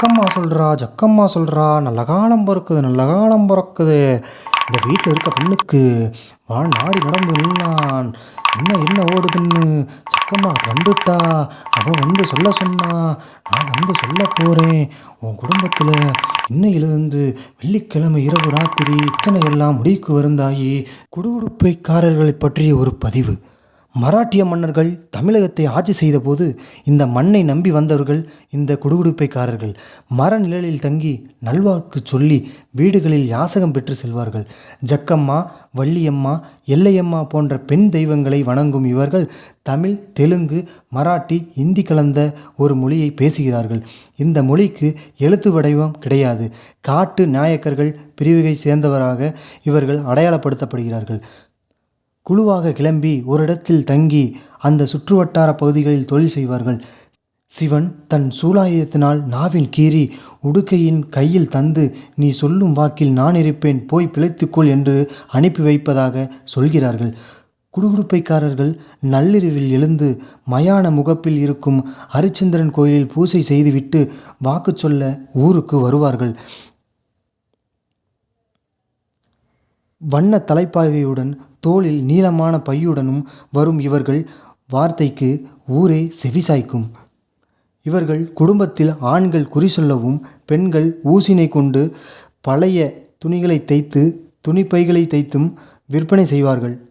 ஜக்கம்மா சொல்கிறா ஜக்கம்மா சொல்கிறா நல்ல காலம் பிறக்குது நல்ல காலம் பிறக்குது. இந்த வீட்டில் இருக்க பெண்ணுக்கு வாழ் நாடி நடந்து நின்னான். என்ன என்ன ஓடுதுன்னு ஜக்கம்மா கண்டுட்டா. அவன் வந்து சொல்ல சொன்னா நான் வந்து சொல்ல போகிறேன் உன் குடும்பத்தில் இன்னையிலிருந்து வெள்ளிக்கிழமை இரவு ராத்திரி இத்தனை எல்லாம் முடிவுக்கு வருந்தாயி குடுகுடுப்பைக்காரர்களை பற்றிய ஒரு பதிவு. மராட்டிய மன்னர்கள் தமிழகத்தை ஆட்சி செய்தபோது இந்த மண்ணை நம்பி வந்தவர்கள் இந்த குடுகுடுப்பைக்காரர்கள். மர நிழலில் தங்கி நல்வாக்கு சொல்லி வீடுகளில் யாசகம் பெற்று செல்வார்கள். ஜக்கம்மா வள்ளியம்மா எல்லையம்மா போன்ற பெண் தெய்வங்களை வணங்கும் இவர்கள் தமிழ் தெலுங்கு மராட்டி இந்தி கலந்த ஒரு மொழியை பேசுகிறார்கள். இந்த மொழிக்கு எழுத்து வடிவம் கிடையாது. காட்டு நாயக்கர்கள் பிரிவுகை சேர்ந்தவராக இவர்கள் அடையாளப்படுத்தப்படுகிறார்கள். குழுவாக கிளம்பி ஒரு இடத்தில் தங்கி அந்த சுற்றுவட்டார பகுதிகளில் தொழில் செய்வார்கள். சிவன் தன் சூலாயத்தினால் நாவின் கீறி உடுக்கையின் கையில் தந்து நீ சொல்லும் வாக்கில் நான் இருப்பேன் போய் பிழைத்துக்கொள் என்று அனுப்பி வைப்பதாக சொல்கிறார்கள். குடுகுடுப்பைக்காரர்கள் நள்ளிரவில் எழுந்து மயான முகப்பில் இருக்கும் ஹரிச்சந்திரன் கோயிலில் பூஜை செய்துவிட்டு வாக்கு சொல்ல ஊருக்கு வருவார்கள். வண்ண தலைப்பாகையுடன் தோளில் நீளமான பையுடனும் வரும் இவர்கள் வார்த்தைக்கு ஊரே செவிசாய்க்கும் இவர்கள் குடும்பத்தில் ஆண்கள் குறி சொல்லவும் பெண்கள் ஊசினை கொண்டு பழைய துணிகளை தைத்து துணிப்பைகளை தைத்தும் விற்பனை செய்வார்கள்.